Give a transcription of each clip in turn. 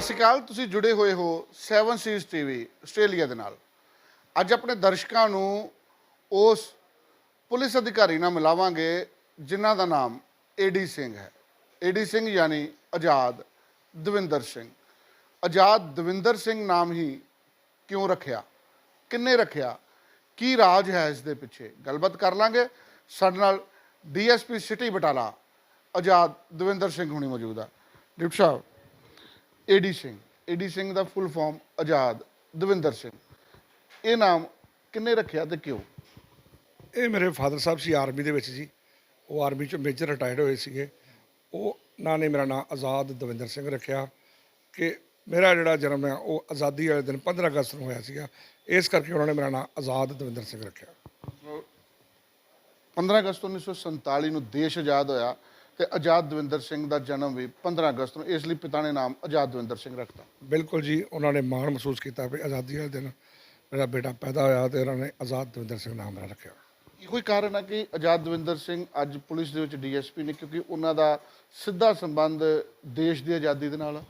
ਸਤਿ ਸ਼੍ਰੀ ਅਕਾਲ, ਤੁਸੀਂ ਜੁੜੇ ਹੋਏ ਹੋ 7 ਸੀਜ਼ ਟੀਵੀ ਆਸਟ੍ਰੇਲੀਆ ਦੇ ਨਾਲ। ਅੱਜ ਆਪਣੇ ਦਰਸ਼ਕਾਂ ਨੂੰ ਉਸ ਪੁਲਿਸ ਅਧਿਕਾਰੀ ਨਾਲ ਮਿਲਾਵਾਂਗੇ, ਜਿਨ੍ਹਾਂ ਦਾ ਨਾਮ ਏਡੀ ਸਿੰਘ ਹੈ। ਏਡੀ ਸਿੰਘ ਯਾਨੀ ਆਜ਼ਾਦ ਦਵਿੰਦਰ ਸਿੰਘ। ਆਜ਼ਾਦ ਦਵਿੰਦਰ ਸਿੰਘ ਨਾਮ ਹੀ ਕਿਉਂ ਰੱਖਿਆ? ਕਿੰਨੇ ਰੱਖਿਆ? ਕੀ ਰਾਜ ਹੈ ਇਸ ਦੇ ਪਿੱਛੇ? ਗੱਲਬਾਤ ਕਰ ਲਾਂਗੇ। ਸਾਡੇ ਨਾਲ ਡੀਐਸਪੀ ਸਿਟੀ ਬਟਾਲਾ ਆਜ਼ਾਦ ਦਵਿੰਦਰ ਸਿੰਘ ਹੁਣੀ ਮੌਜੂਦ ਆ। ਡਿਪਟੀ ਸਾਹਿਬ ਏਡੀ ਸਿੰਘ ਏਡੀ ਸਿੰਘ ਦਾ ਫੁੱਲ ਫਾਰਮ ਆਜ਼ਾਦ ਦਵਿੰਦਰ ਸਿੰਘ। ਇਹ ਨਾਮ ਕਿੰਨੇ ਰੱਖਿਆ ਤੇ ਕਿਉਂ? ਇਹ ਮੇਰੇ ਫਾਦਰ ਸਾਹਿਬ ਸੀ ਆਰਮੀ ਦੇ ਵਿੱਚ ਜੀ। ਉਹ ਆਰਮੀ ਚੋਂ ਮੇਜਰ ਰਿਟਾਇਰਡ ਹੋਏ ਸੀਗੇ। ਉਹ ਨਾਂ ਨੇ ਮੇਰਾ ਨਾਮ ਆਜ਼ਾਦ ਦਵਿੰਦਰ ਸਿੰਘ ਰੱਖਿਆ ਕਿ ਮੇਰਾ ਜਿਹੜਾ ਜਨਮ ਹੈ ਉਹ ਆਜ਼ਾਦੀ ਵਾਲੇ ਦਿਨ 15 ਅਗਸਤ ਨੂੰ ਹੋਇਆ ਸੀਗਾ। ਇਸ ਕਰਕੇ ਉਹਨਾਂ ਨੇ ਮੇਰਾ ਨਾਮ ਆਜ਼ਾਦ ਦਵਿੰਦਰ ਸਿੰਘ ਰੱਖਿਆ। 15 ਅਗਸਤ 1947 ਨੂੰ ਦੇਸ਼ ਆਜ਼ਾਦ ਹੋਇਆ। ਤੇ ਆਜ਼ਾਦ ਦਵਿੰਦਰ ਸਿੰਘ ਦਾ ਜਨਮ ਵੀ 15 ਅਗਸਤ ਨੂੰ ਇਸ ਲਈ ਪਿਤਾ ਨੇ ਨਾਮ ਆਜ਼ਾਦ ਦਵਿੰਦਰ ਸਿੰਘ ਰੱਖਤਾ। ਬਿਲਕੁਲ ਜੀ ਉਹਨਾਂ ਨੇ ਮਾਣ ਮਹਿਸੂਸ ਕੀਤਾ ਵੀ ਆਜ਼ਾਦੀ ਵਾਲੇ ਦਿਨ ਮੇਰਾ ਬੇਟਾ ਪੈਦਾ ਹੋਇਆ ਤੇ ਉਹਨਾਂ ਨੇ ਆਜ਼ਾਦ ਦਵਿੰਦਰ ਸਿੰਘ ਨਾਮ ਰੱਖਿਆ। ਇਹੋ ਹੀ ਕਾਰਨ ਹੈ ਕਿ ਆਜ਼ਾਦ ਦਵਿੰਦਰ ਸਿੰਘ ਅੱਜ ਪੁਲਿਸ ਦੇ ਵਿੱਚ ਡੀਐਸਪੀ ਨੇ ਕਿਉਂਕਿ ਉਹਨਾਂ ਦਾ ਸਿੱਧਾ ਸੰਬੰਧ ਦੇਸ਼ ਦੀ ਆਜ਼ਾਦੀ ਦੇ ਨਾਲ।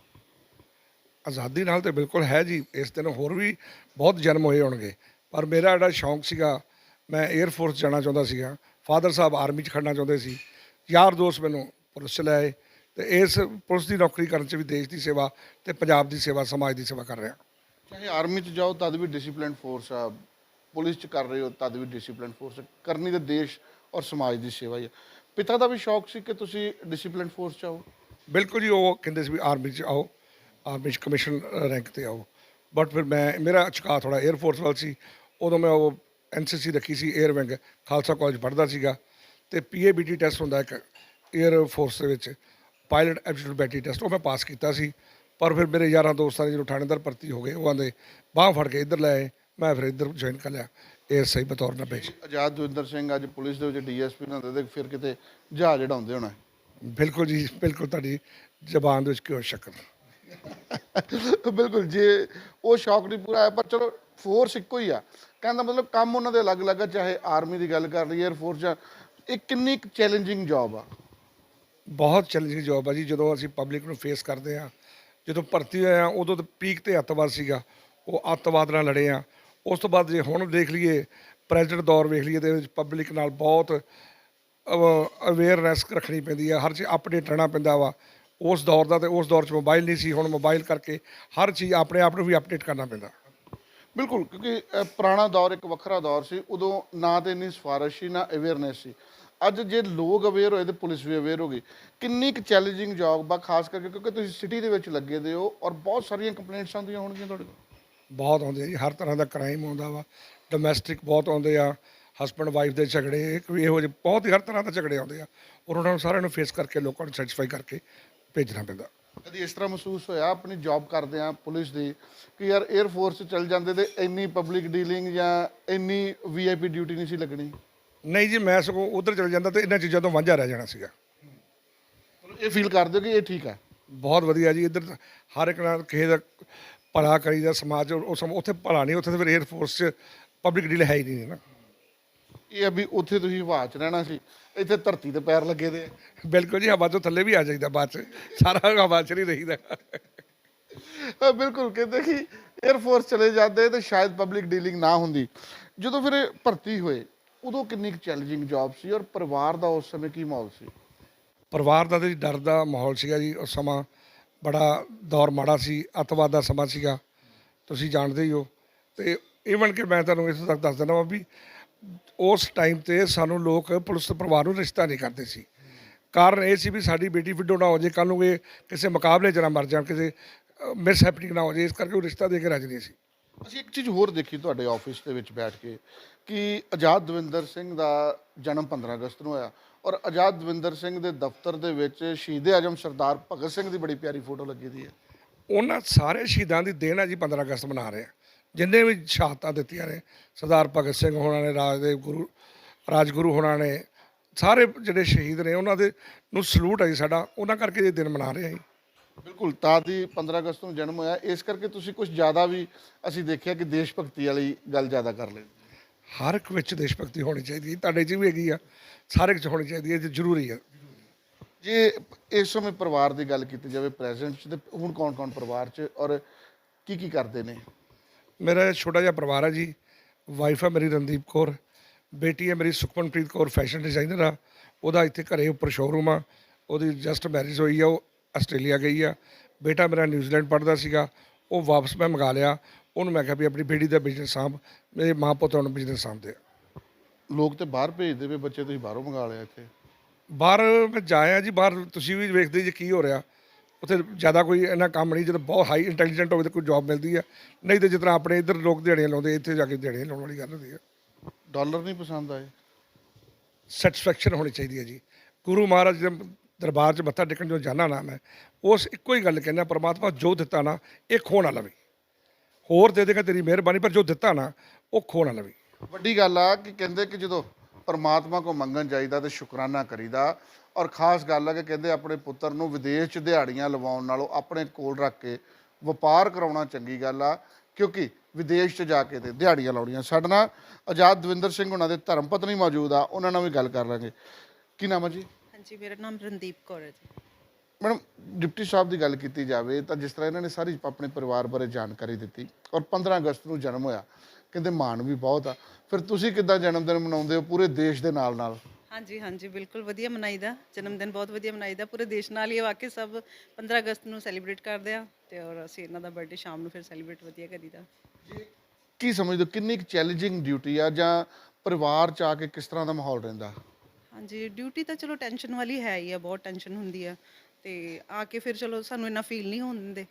ਆਜ਼ਾਦੀ ਨਾਲ ਤੇ ਬਿਲਕੁਲ ਹੈ ਜੀ ਇਸ ਦਿਨ ਹੋਰ ਵੀ ਬਹੁਤ ਜਨਮ ਹੋਏ ਹੋਣਗੇ। ਪਰ ਮੇਰਾ ਜਿਹੜਾ ਸ਼ੌਂਕ ਸੀਗਾ ਮੈਂ 에ਅਰ ਫੋਰਸ ਜਾਣਾ ਚਾਹੁੰਦਾ ਸੀਗਾ ਫਾਦਰ ਸਾਹਿਬ ਆਰਮੀ 'ਚ ਖੜਨਾ ਚਾਹੁੰਦੇ ਸੀ। ਯਾਰ ਦੋਸਤ ਮੈਨੂੰ ਪੁਲਿਸ ਲੈ ਆਏ ਤੇ ਇਸ ਪੁਲਿਸ ਦੀ ਨੌਕਰੀ ਕਰਨ 'ਚ ਵੀ ਦੇਸ਼ ਦੀ ਸੇਵਾ ਤੇ ਪੰਜਾਬ ਦੀ ਸੇਵਾ ਸਮਾਜ ਦੀ ਸੇਵਾ ਕਰ ਰਿਹਾ। ਚਾਹੇ ਆਰਮੀ 'ਚ ਜਾਓ ਤਦ ਵੀ ਡਿਸਪਲਿਨ ਫੋਰਸ ਆ। ਪੁਲਿਸ 'ਚ ਕਰ ਰਹੇ ਹੋ ਤਦ ਵੀ ਡਿਸਪਲਿਨ ਫੋਰਸ। ਕਰਨੀ ਤੇ ਦੇਸ਼ ਔਰ ਸਮਾਜ ਦੀ ਸੇਵਾ ਹੀ ਆ। ਪਿਤਾ ਦਾ ਵੀ ਸ਼ੌਕ ਸੀ ਕਿ ਤੁਸੀਂ ਡਿਸਪਲਿਨ ਫੋਰਸ 'ਚ ਆਓ। ਬਿਲਕੁਲ ਜੀ ਉਹ ਕਹਿੰਦੇ ਸੀ ਵੀ ਆਰਮੀ 'ਚ ਆਓ ਆਰਮੀ 'ਚ ਕਮਿਸ਼ਨ ਰੈਂਕ ਤੇ ਆਓ। ਬਟ ਫਿਰ ਮੈਂ ਮੇਰਾ ਝੁਕਾਅ ਥੋੜਾ 에ਅਰ ਫੋਰਸ ਵੱਲ ਸੀ। ਉਦੋਂ ਮੈਂ ਉਹ ਐਨਸੀਸੀ ਰੱਖੀ ਸੀ 에ਅਰ ਵਿੰਗ ਖਾਲਸਾ ਕਾਲਜ ਪੜ੍ਹਦਾ ਸੀਗਾ। ਤੇ ਪੀਏਬੀਟੀ ਟੈਸਟ ਹੁੰਦਾ ਇੱਕ 에ਅਰ ਫੋਰਸ ਦੇ ਵਿੱਚ। ਪਾਇਲਟ ਐਪਟੀਟਿਊਡ ਬੈਟਰੀ ਟੈਸਟ ਉਹ ਮੈਂ ਪਾਸ ਕੀਤਾ ਸੀ। ਪਰ ਫਿਰ ਮੇਰੇ ਯਾਰਾਂ ਦੋਸਤਾਂ ਨੇ ਜਦੋਂ ਥਾਣੇਦਾਰ ਭਰਤੀ ਹੋ ਗਏ ਉਹ ਆਂਦੇ ਬਾਹ ਫੜ ਕੇ ਇੱਧਰ ਲੈ ਆਏ ਮੈਂ ਫਿਰ ਇੱਧਰ ਜੁਆਇਨ ਕਰ ਲਿਆ। ਇਹ ਸਹੀ ਬਤੌਰ ਨਾ ਪੇਸ਼। ਆਜ਼ਾਦ ਦਵਿੰਦਰ ਸਿੰਘ ਅੱਜ ਪੁਲਿਸ ਦੇ ਵਿੱਚ ਡੀਐਸਪੀ ਨਾਲ ਦੇ ਫਿਰ ਕਿਤੇ ਜਹਾਜ਼ ਉਡਾਉਂਦੇ ਹੋਣਾ। ਬਿਲਕੁਲ ਜੀ ਬਿਲਕੁਲ ਤੁਹਾਡੀ ਜ਼ਬਾਨ ਦੇ ਵਿੱਚ ਕਿਉਂ ਸ਼ੱਕ ਬਿਲਕੁਲ ਜੇ ਉਹ ਸ਼ੌਕ ਨਹੀਂ ਪੂਰਾ ਹੈ ਪਰ ਚਲੋ ਫੋਰਸ ਇੱਕੋ ਹੀ ਆ। ਕਹਿੰਦਾ ਮਤਲਬ ਕੰਮ ਉਹਨਾਂ ਦੇ ਅਲੱਗ-ਅਲੱਗ ਚਾਹੇ ਆਰਮੀ ਦੀ ਗੱਲ ਕਰ ਲਈਏ 에ਅਰ ਫੋਰਸ ਜਾਂ ਇਹ ਕਿੰਨੀ ਕੁ ਚੈਲੰਜਿੰਗ ਜੌਬ ਆ? ਬਹੁਤ ਚੈਲੰਜਿੰਗ ਜੌਬ ਆ ਜੀ। ਜਦੋਂ ਅਸੀਂ ਪਬਲਿਕ ਨੂੰ ਫੇਸ ਕਰਦੇ ਆ, ਜਦੋਂ ਭਰਤੀ ਹੋਏ ਆ, ਉਦੋਂ ਤਾਂ ਪੀਕ ਤੇ ਅੱਤਵਾਦ ਸੀਗਾ। ਉਹ ਅੱਤਵਾਦ ਨਾਲ ਲੜੇ ਆ। ਉਸ ਤੋਂ ਬਾਅਦ ਜੇ ਹੁਣ ਦੇਖ ਲਈਏ ਪ੍ਰੈਜ਼ੀਡੈਂਟ ਦੌਰ ਵੇਖ ਲਈਏ, ਤੇ ਪਬਲਿਕ ਨਾਲ ਬਹੁਤ ਅਵੇਅਰਨੈਸ ਰੱਖਣੀ ਪੈਂਦੀ ਆ। ਹਰ ਚੀਜ਼ ਅਪਡੇਟ ਰਹਿਣਾ ਪੈਂਦਾ ਵਾ। ਉਸ ਦੌਰ ਦਾ ਤੇ ਉਸ ਦੌਰ 'ਚ ਮੋਬਾਈਲ ਨਹੀਂ ਸੀ। ਹੁਣ ਮੋਬਾਈਲ ਕਰਕੇ ਹਰ ਚੀਜ਼ ਆਪਣੇ ਆਪ ਨੂੰ ਵੀ ਅਪਡੇਟ ਕਰਨਾ ਪੈਂਦਾ। ਬਿਲਕੁਲ ਕਿਉਂਕਿ ਅ, ਪੁਰਾਣਾ ਦੌਰ ਇੱਕ ਵੱਖਰਾ ਦੌਰ ਸੀ ਉਦੋਂ ਨਾ ਤੇ ਇੰਨੀ ਸਿਫਾਰਿਸ਼ ਸੀ ਨਾ ਅਵੇਅਰਨੈਸ ਸੀ। ਅੱਜ ਜੇ ਲੋਕ ਅਵੇਅਰ ਹੋਏ ਤੇ ਪੁਲਿਸ ਵੀ ਅਵੇਅਰ ਹੋ ਗਈ। ਕਿੰਨੀ ਕੁ ਚੈਲੰਜਿੰਗ ਜੌਬ ਬਾ ਖਾਸ ਕਰਕੇ ਕਿਉਂਕਿ ਤੁਸੀਂ ਸਿਟੀ ਦੇ ਵਿੱਚ ਲੱਗੇ ਦੇ ਹੋ ਔਰ ਬਹੁਤ ਸਾਰੀਆਂ ਕੰਪਲੇਂਟਸ ਆਉਂਦੀਆਂ ਹੋਣਗੀਆਂ ਤੁਹਾਡੇ ਕੋਲ। ਬਹੁਤ ਆਉਂਦੇ ਆ ਜੀ ਹਰ ਤਰ੍ਹਾਂ ਦਾ ਕ੍ਰਾਈਮ ਆਉਂਦਾ ਵਾ। ਡੋਮੈਸਟਿਕ ਬਹੁਤ ਆਉਂਦੇ ਆ ਹਸਬੰਡ ਵਾਈਫ ਦੇ ਝਗੜੇ ਕੋਈ ਇਹੋ ਜਿਹੇ ਬਹੁਤ ਹੀ ਹਰ ਤਰ੍ਹਾਂ ਦੇ ਝਗੜੇ ਆਉਂਦੇ ਆ। ਔਰ ਉਹਨਾਂ ਨੂੰ ਸਾਰਿਆਂ ਨੂੰ ਫੇਸ ਕਰਕੇ ਲੋਕਾਂ ਨੂੰ ਸੈਟੀਸਫਾਈ ਕਰਕੇ ਭੇਜਣਾ ਪੈਂਦਾ। ਕਦੀ ਇਸ ਤਰ੍ਹਾਂ ਮਹਿਸੂਸ ਹੋਇਆ ਆਪਣੀ ਜੌਬ ਕਰਦੇ ਆ ਪੁਲਿਸ ਦੀ ਕਿ ਯਾਰ 에ਅਰ ਫੋਰਸ ਚ ਚੱਲ ਜਾਂਦੇ ਤੇ ਇੰਨੀ ਪਬਲਿਕ ਡੀਲਿੰਗ ਜਾਂ ਇੰਨੀ ਵੀਆਈਪੀ ਡਿਊਟੀ ਨਹੀਂ ਸੀ ਲੱਗਣੀ? ਨਹੀਂ ਜੀ ਮੈਂ ਸਗੋਂ ਉਧਰ ਚਲ ਜਾਂਦਾ ਤੇ ਇਹਨਾਂ ਚੀਜ਼ਾਂ ਤੋਂ ਵਾਂਝਾ ਰਹਿ ਜਾਣਾ ਸੀਗਾ। ਇਹ ਫੀਲ ਕਰਦੇ ਹੋ ਕਿ ਇਹ ਠੀਕ ਹੈ? ਬਹੁਤ ਵਧੀਆ ਜੀ ਇੱਧਰ ਹਰ ਇੱਕ ਨਾਲ ਕਿਸੇ ਦਾ ਭਲਾ ਕਰੀਦਾ ਸਮਾਜ ਉਹ ਸਮ ਉੱਥੇ ਭਲਾ ਨਹੀਂ ਉੱਥੇ ਤਾਂ ਫਿਰ 에ਅਰ ਫੋਰਸ 'ਚ ਪਬਲਿਕ ਡੀਲ ਹੈ ਹੀ ਨਹੀਂ ਨਾ। ਇਹ ਆ ਵੀ ਉੱਥੇ ਤੁਸੀਂ ਹਵਾ 'ਚ ਰਹਿਣਾ ਸੀ ਇੱਥੇ ਧਰਤੀ ਤੇ ਪੈਰ ਲੱਗੇ ਦੇ ਆ। ਬਿਲਕੁਲ ਜੀ ਹਵਾ ਤੋਂ ਥੱਲੇ ਵੀ ਆ ਜਾਈਦਾ ਬਾਅਦ 'ਚ ਸਾਰਾ ਹਵਾ 'ਚ ਨਹੀਂ ਰਹੀਦਾ। ਬਿਲਕੁਲ ਕਹਿੰਦੇ ਕਿ 에ਅਰ ਫੋਰਸ ਚਲੇ ਜਾਂਦੇ ਤੇ ਸ਼ਾਇਦ ਪਬਲਿਕ ਡੀਲਿੰਗ ਨਾ ਹੁੰਦੀ। ਜਦੋਂ ਫਿਰ ਇਹ ਭਰਤੀ ਹੋਏ ਉਦੋਂ ਕਿੰਨੀ ਚੈਲੰਜਿੰਗ ਜੌਬ ਸੀ ਔਰ ਪਰਿਵਾਰ ਦਾ ਉਸ ਸਮੇਂ ਕੀ ਮਾਹੌਲ ਸੀ? ਪਰਿਵਾਰ ਦਾ ਤੇ ਡਰ ਦਾ ਮਾਹੌਲ ਸੀਗਾ ਜੀ ਉਸ ਸਮਾਂ ਬੜਾ ਦੌਰ ਮਾੜਾ ਸੀ ਅੱਤਵਾਦ ਦਾ ਸਮਾਂ ਸੀਗਾ। ਤੁਸੀਂ ਜਾਣਦੇ ਹੀ ਹੋ। ਤੇ ਈਵਨ ਕਿ ਮੈਂ ਤੁਹਾਨੂੰ ਇਸ ਤੱਕ ਦੱਸ ਦਿੰਦਾ ਵਾਂ ਵੀ ਉਸ ਟਾਈਮ ਤੇ ਸਾਨੂੰ ਲੋਕ ਪੁਲਿਸ ਦੇ ਪਰਿਵਾਰ ਨੂੰ ਰਿਸ਼ਤਾ ਨਹੀਂ ਕਰਦੇ ਸੀ। ਕਾਰਨ ਇਹ ਸੀ ਵੀ ਸਾਡੀ ਬੇਟੀ ਵਿਡੋ ਨਾ ਹੋ ਜੇ ਕੱਲ ਨੂੰ ਇਹ ਕਿਸੇ ਮੁਕਾਬਲੇ 'ਚ ਨਾ ਮਰ ਜਾਣ ਕਿਸੇ ਮਿਸ ਹੈਪਨਿੰਗ ਨਾ ਹੋ ਜੇ ਇਸ ਕਰਕੇ ਉਹ ਰਿਸ਼ਤਾ ਦੇ ਕੇ ਰਾਜੀ ਨਹੀਂ ਸੀ। ਅਸੀਂ ਇੱਕ ਚੀਜ਼ ਹੋਰ ਦੇਖੀ ਤੁਹਾਡੇ ਆਫਿਸ ਦੇ ਵਿੱਚ ਬੈਠ ਕੇ ਕਿ ਆਜ਼ਾਦ ਦਵਿੰਦਰ ਸਿੰਘ ਦਾ ਜਨਮ 15 ਅਗਸਤ ਨੂੰ ਹੋਇਆ ਔਰ ਆਜ਼ਾਦ ਦਵਿੰਦਰ ਸਿੰਘ ਦੇ ਦਫ਼ਤਰ ਦੇ ਵਿੱਚ ਸ਼ਹੀਦ ਆਜਮ ਸਰਦਾਰ ਭਗਤ ਸਿੰਘ ਦੀ ਬੜੀ ਪਿਆਰੀ ਫੋਟੋ ਲੱਗੀ ਦੀ ਹੈ। ਉਹਨਾਂ ਸਾਰੇ ਸ਼ਹੀਦਾਂ ਦੀ ਦੇਣ ਹੈ ਜੀ 15 ਅਗਸਤ ਮਨਾ ਰਹੇ ਆ। ਜਿੰਨੇ ਵੀ ਸ਼ਹਾਦਤਾਂ ਦਿੱਤੀਆਂ ਨੇ ਸਰਦਾਰ ਭਗਤ ਸਿੰਘ ਹੋਣਾ ਨੇ ਰਾਜਦੇਵ ਗੁਰੂ ਰਾਜਗੁਰੂ ਹੋਣਾ ਨੇ ਸਾਰੇ ਜਿਹੜੇ ਸ਼ਹੀਦ ਨੇ ਉਹਨਾਂ ਦੇ ਨੂੰ ਸਲੂਟ ਹੈ ਜੀ ਸਾਡਾ ਉਹਨਾਂ ਕਰਕੇ ਇਹ ਦਿਨ ਮਨਾ ਰਹੇ ਆ ਜੀ। ਬਿਲਕੁਲ ਤਾਂ ਦੀ 15 ਅਗਸਤ ਨੂੰ ਜਨਮ ਹੋਇਆ ਇਸ ਕਰਕੇ ਤੁਸੀਂ ਕੁਝ ਜ਼ਿਆਦਾ ਵੀ ਅਸੀਂ ਦੇਖਿਆ ਕਿ ਦੇਸ਼ ਭਗਤੀ ਵਾਲੀ ਗੱਲ ਜ਼ਿਆਦਾ ਕਰ ਲੈਂਦੇ ਹਰ ਇੱਕ ਵਿੱਚ ਦੇਸ਼ ਭਗਤੀ ਹੋਣੀ ਚਾਹੀਦੀ ਹੈ ਤੁਹਾਡੇ 'ਚ ਵੀ ਹੈਗੀ ਆ ਸਾਰੇ 'ਚ ਹੋਣੀ ਚਾਹੀਦੀ ਹੈ ਤੇ ਜ਼ਰੂਰੀ ਹੈ ਜੇ ਇਸ ਸਮੇਂ ਪਰਿਵਾਰ ਦੀ ਗੱਲ ਕੀਤੀ ਜਾਵੇ ਪ੍ਰੈਜ਼ੈਂਟ ਚ ਤੇ ਹੁਣ ਕੌਣ ਕੌਣ ਪਰਿਵਾਰ ਚ ਔਰ ਕੀ ਕੀ ਕਰਦੇ ਨੇ? ਮੇਰਾ ਛੋਟਾ ਜਿਹਾ ਪਰਿਵਾਰ ਹੈ ਜੀ। ਵਾਈਫ ਹੈ ਮੇਰੀ ਰਣਦੀਪ ਕੌਰ ਬੇਟੀ ਹੈ ਮੇਰੀ ਸੁਖਮਨਪ੍ਰੀਤ ਕੌਰ ਫੈਸ਼ਨ ਡਿਜ਼ਾਈਨਰ ਆ। ਉਹਦਾ ਇੱਥੇ ਘਰੇ ਉੱਪਰ ਸ਼ੋਰੂਮ ਆ। ਉਹਦੀ ਜਸਟ ਮੈਰਿਜ ਹੋਈ ਆ ਉਹ ਆਸਟ੍ਰੇਲੀਆ ਗਈ ਆ। ਬੇਟਾ ਮੇਰਾ ਨਿਊਜ਼ੀਲੈਂਡ ਪੜਦਾ ਸੀਗਾ ਉਹ ਵਾਪਸ ਮੈਂ ਮੰਗਾ ਲਿਆ। ਉਹਨੂੰ ਮੈਂ ਕਿਹਾ ਵੀ ਆਪਣੀ ਬੇਟੀ ਦਾ ਬਿਜ਼ਨਸ ਸਾਂਭ ਮੇਰੇ ਮਾਂ ਪੁੱਤ ਹੁਣ ਬਿਜ਼ਨਸ ਸਾਂਭਦੇ ਆ। ਲੋਕ ਤੇ ਬਾਹਰ ਭੇਜਦੇ ਵੇ ਬੱਚੇ ਤੁਸੀਂ ਬਾਹਰੋਂ ਮੰਗਾ ਲਿਆ ਇੱਥੇ? ਬਾਹਰ ਮੈਂ ਜਾਇਆ ਜੀ ਬਾਹਰ ਤੁਸੀਂ ਵੀ ਵੇਖਦੇ ਜੀ ਕੀ ਹੋ ਰਿਹਾ। ਉੱਥੇ ਜ਼ਿਆਦਾ ਕੋਈ ਇੰਨਾ ਕੰਮ ਨਹੀਂ ਜਦੋਂ ਬਹੁਤ ਹਾਈ ਇੰਟੈਲੀਜੈਂਟ ਹੋਵੇ ਤਾਂ ਕੋਈ ਜੌਬ ਮਿਲਦੀ ਆ। ਨਹੀਂ ਤੇ ਜਿਸ ਤਰ੍ਹਾਂ ਆਪਣੇ ਇੱਧਰ ਲੋਕ ਦਿਹਾੜੀਆਂ ਲਾਉਂਦੇ ਇੱਥੇ ਜਾ ਕੇ ਦਿਹਾੜੀਆਂ ਲਾਉਣ ਵਾਲੀ ਗੱਲ ਹੁੰਦੀ ਆ। ਡਾਲਰ ਨਹੀਂ ਪਸੰਦ ਆਏ? ਸੈਟੀਸਫੈਕਸ਼ਨ ਹੋਣੀ ਚਾਹੀਦੀ ਹੈ ਜੀ। ਗੁਰੂ ਮਹਾਰਾਜ ਦੇ ਦਰਬਾਰ 'ਚ ਮੱਥਾ ਟੇਕਣ ਜੋ ਜਾਣਾ ਨਾ ਮੈਂ ਉਸ ਇੱਕੋ ਹੀ ਗੱਲ ਕਹਿੰਦਾ ਪ੍ਰਮਾਤਮਾ ਜੋ ਦਿੱਤਾ ਨਾ ਇਹ ਖੋ ਨਾ ਲਵੇ। ਹੋਰ ਦੇ ਦੇਗਾ ਤੇਰੀ ਮਿਹਰਬਾਨੀ ਪਰ ਜੋ ਦਿੱਤਾ ਨਾ ਉਹ ਖੋ ਨਾ ਲਵੇ। ਵੱਡੀ ਗੱਲ ਆ ਕਿ ਕਹਿੰਦੇ ਕਿ ਜਦੋਂ ਪਰਮਾਤਮਾ ਕੋ ਮੰਗਣ ਜਾਈਦਾ ਤੇ ਸ਼ੁਕਰਾਨਾ ਕਰੀਦਾ ਔਰ ਖਾਸ ਗੱਲ ਆ ਕਿ ਕਹਿੰਦੇ ਆਪਣੇ ਪੁੱਤਰ ਨੂੰ ਵਿਦੇਸ਼ 'ਚ ਦਿਹਾੜੀਆਂ ਲਵਾਉਣ ਨਾਲੋਂ ਆਪਣੇ ਕੋਲ ਰੱਖ ਕੇ ਵਪਾਰ ਕਰਾਉਣਾ ਚੰਗੀ ਗੱਲ ਆ ਕਿਉਂਕਿ ਵਿਦੇਸ਼ 'ਚ ਜਾ ਕੇ ਤੇ ਦਿਹਾੜੀਆਂ ਲਾਉਣੀਆਂ। ਸਾਡੇ ਨਾਲ ਆਜ਼ਾਦ ਦਵਿੰਦਰ ਸਿੰਘ ਉਹਨਾਂ ਦੇ ਧਰਮ ਪਤਨੀ ਮੌਜੂਦ ਆ ਉਹਨਾਂ ਨਾਲ ਵੀ ਗੱਲ ਕਰ ਲਾਂਗੇ। ਕੀ ਨਾਮ ਹੈ ਜੀ? ਹਾਂਜੀ ਮੇਰਾ ਨਾਮ ਰਣਦੀਪ ਕੌਰ ਹੈ ਜੀ। ਮੈਡਮ ਡਿਪਟੀ ਸਾਹਿਬ ਦੀ ਗੱਲ ਕੀਤੀ ਜਾਵੇ ਤਾਂ ਜਿਸ ਤਰ੍ਹਾਂ ਇਹਨਾਂ ਨੇ ਸਾਰੀ ਆਪਣੇ ਪਰਿਵਾਰ ਬਾਰੇ ਜਾਣਕਾਰੀ ਦਿੱਤੀ ਔਰ 15 ਅਗਸਤ ਨੂੰ ਜਨਮ ਹੋਇਆ। ਕਹਿੰਦੇ ਮਾਣ ਵੀ ਬਹੁਤ ਆ। ਫਿਰ ਤੁਸੀਂ ਕਿੱਦਾਂ ਜਨਮ ਦਿਨ ਮਨਾਉਂਦੇ ਹੋ ਪੂਰੇ ਦੇਸ਼ ਦੇ ਨਾਲ ਨਾਲ ਹਾਂਜੀ ਹਾਂਜੀ ਬਿਲਕੁਲ ਵਧੀਆ ਮਨਾਈਦਾ ਜਨਮ ਦਿਨ ਬਹੁਤ ਵਧੀਆ ਮਨਾਈਦਾ ਪੂਰੇ ਦੇਸ਼ ਨਾਲ ਹੀ ਇਹ ਵਾਕਈ ਸਭ 15 ਅਗਸਤ ਨੂੰ ਸੈਲੀਬ੍ਰੇਟ ਕਰਦੇ ਆ ਤੇ ਔਰ ਅਸੀਂ ਇਹਨਾਂ ਦਾ ਬਰਥਡੇ ਸ਼ਾਮ ਨੂੰ ਫਿਰ ਸੈਲੀਬ੍ਰੇਟ ਵਧੀਆ ਕਰੀਦਾ। ਕੀ ਸਮਝਦੇ ਹੋ ਕਿੰਨੀ ਕੁ ਚੈਲੰਜਿੰਗ ਡਿਊਟੀ ਆ ਜਾਂ ਪਰਿਵਾਰ ਚ ਆ ਕੇ ਕਿਸ ਤਰ੍ਹਾਂ ਦਾ ਮਾਹੌਲ ਰਹਿੰਦਾ? ਹਾਂਜੀ ਡਿਊਟੀ ਤਾਂ ਚਲੋ ਟੈਨਸ਼ਨ ਵਾਲੀ ਹੈ ਹੀ ਆ ਬਹੁਤ ਟੈਨਸ਼ਨ ਹੁੰਦੀ ਆ ਤੇ ਆ ਕੇ ਫਿਰ ਚਲੋ ਸਾਨੂੰ ਇੰਨਾ ਫੀਲ ਨਹੀਂ ਹੋਣ ਦਿੰਦੇ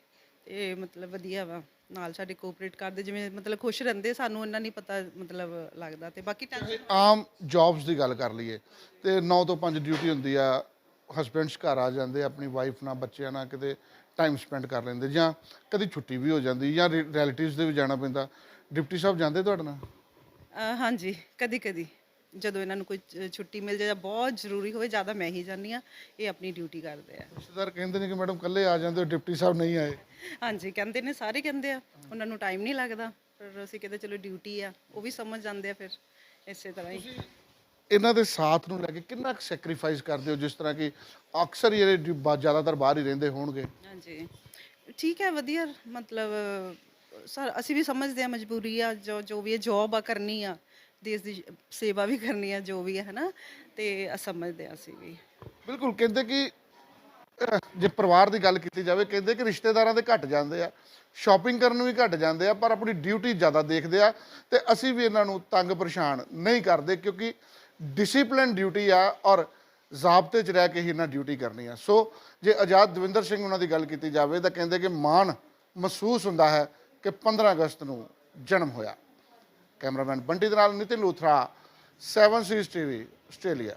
ਤੇ ਮਤਲਬ ਵਧੀਆ ਵਾ। ਨਾਲ ਸਾਡੇ ਕੋਆਪਰੇਟ ਕਰਦੇ ਜਿਵੇਂ ਮਤਲਬ ਖੁਸ਼ ਰਹਿੰਦੇ ਸਾਨੂੰ ਇੰਨਾ ਨਹੀਂ ਪਤਾ ਮਤਲਬ ਲੱਗਦਾ ਤੇ ਬਾਕੀ ਟੈਨਸ਼ਨ ਆਮ ਜੌਬਸ ਦੀ ਗੱਲ ਕਰ ਲਈਏ ਤੇ 9 ਤੋਂ 5 ਡਿਊਟੀ ਹੁੰਦੀ ਆ ਹਸਬੈਂਡਸ ਘਰ ਆ ਜਾਂਦੇ ਆਪਣੀ ਵਾਈਫ ਨਾਲ ਬੱਚਿਆਂ ਨਾਲ ਕਿਤੇ ਟਾਈਮ ਸਪੈਂਡ ਕਰ ਲੈਂਦੇ ਜਾਂ ਕਦੀ ਛੁੱਟੀ ਵੀ ਹੋ ਜਾਂਦੀ ਜਾਂ ਰਿਲੇਟਿਵਸ ਦੇ ਵੀ ਜਾਣਾ ਪੈਂਦਾ। ਡਿਪਟੀ ਸਾਹਿਬ ਜਾਂਦੇ ਤੁਹਾਡੇ ਨਾਲ? ਹਾਂਜੀ ਕਦੀ ਕਦੀ ਜਦੋਂ ਇਹਨਾਂ ਨੂੰ ਕੋਈ ਛੁੱਟੀ ਮਿਲ ਜਾਏ ਜਾਂ ਬਹੁਤ ਜ਼ਰੂਰੀ ਹੋਵੇ ਜ਼ਿਆਦਾ ਮੈਂ ਹੀ ਜਾਂਦੀ ਆ ਇਹ ਆਪਣੀ ਡਿਊਟੀ ਕਰਦੇ ਆ। ਰਿਸ਼ਤੇਦਾਰ ਕਹਿੰਦੇ ਨੇ ਕਿ ਮੈਡਮ ਕੱਲੇ ਆ ਜਾਂਦੇ ਹੋ ਡਿਪਟੀ ਸਾਹਿਬ ਨਹੀਂ ਆਏ। ਹਾਂਜੀ ਕਹਿੰਦੇ ਨੇ ਸਾਰੇ ਕਹਿੰਦੇ ਆ ਉਹਨਾਂ ਨੂੰ ਟਾਈਮ ਨਹੀਂ ਲੱਗਦਾ ਪਰ ਅਸੀਂ ਕਹਿੰਦੇ ਚਲੋ ਡਿਊਟੀ ਆ ਉਹ ਵੀ ਸਮਝ ਜਾਂਦੇ ਆ ਫਿਰ ਇਸੇ ਤਰ੍ਹਾਂ ਹੀ। ਇਹਨਾਂ ਦੇ ਸਾਥ ਨੂੰ ਲੈ ਕੇ ਕਿੰਨਾ ਕੁ ਸੈਕਰੀਫਾਈਸ ਕਰਦੇ ਹੋ ਜਿਸ ਤਰ੍ਹਾਂ ਕਿ ਅਕਸਰ ਹੀ ਇਹ ਡੀ- ਬਾ- ਜ਼ਿਆਦਾਤਰ ਬਾਹਰ ਹੀ ਰਹਿੰਦੇ ਹੋਣਗੇ? ਹਾਂਜੀ ਠੀਕ ਹੈ ਵਧੀਆ ਮਤਲਬ ਸਰ ਅਸੀਂ ਵੀ ਸਮਝਦੇ ਆ ਮਜਬੂਰੀ ਆ ਜੋ ਜੋ ਵੀ ਹੈ ਜੌਬ ਆ ਕਰਨੀ ਆ ਦੇਸ਼ ਦੀ ਸੇਵਾ ਵੀ ਕਰਨੀ ਆ, ਜੋ ਵੀ ਹੈ ਹਨਾ? ਤੇ ਸਮਝਦੇ ਆ ਅਸੀਂ ਵੀ। ਬਿਲਕੁਲ, ਕਹਿੰਦੇ ਕਿ ਜੇ ਪਰਿਵਾਰ ਦੀ ਗੱਲ ਕੀਤੀ ਜਾਵੇ, ਕਹਿੰਦੇ ਕਿ ਰਿਸ਼ਤੇਦਾਰਾਂ ਦੇ ਘਟ ਜਾਂਦੇ ਆ ਸ਼ਾਪਿੰਗ ਕਰਨ ਨੂੰ ਵੀ ਘਟ ਜਾਂਦੇ ਆ, ਪਰ ਆਪਣੀ ਡਿਊਟੀ ਜ਼ਿਆਦਾ ਦੇਖਦੇ ਆ, ਤੇ ਅਸੀਂ ਵੀ ਇਹਨਾਂ ਨੂੰ ਤੰਗ ਪਰੇਸ਼ਾਨ ਨਹੀਂ ਕਰਦੇ, ਕਿਉਂਕਿ ਡਿਸਪਲਿਨ ਡਿਊਟੀ ਆ ਔਰ ਜ਼ਾਬਤੇ 'ਚ ਰਹਿ ਕੇ ਹੀ ਇਹਨਾਂ ਡਿਊਟੀ ਕਰਨੀ ਆ। ਸੋ ਜੇ ਆਜ਼ਾਦ ਦਵਿੰਦਰ ਸਿੰਘ ਉਹਨਾਂ ਦੀ ਗੱਲ ਕੀਤੀ ਜਾਵੇ, ਤਾਂ ਕਹਿੰਦੇ ਕਿ ਮਾਣ ਮਹਿਸੂਸ ਹੁੰਦਾ ਹੈ ਕਿ 15 ਅਗਸਤ ਨੂੰ ਜਨਮ ਹੋਇਆ। ਕੈਮਰਾਮੈਨ ਬੰਟੀ ਦੇ ਨਾਲ Nitin Luthra 7 seas TV Australia.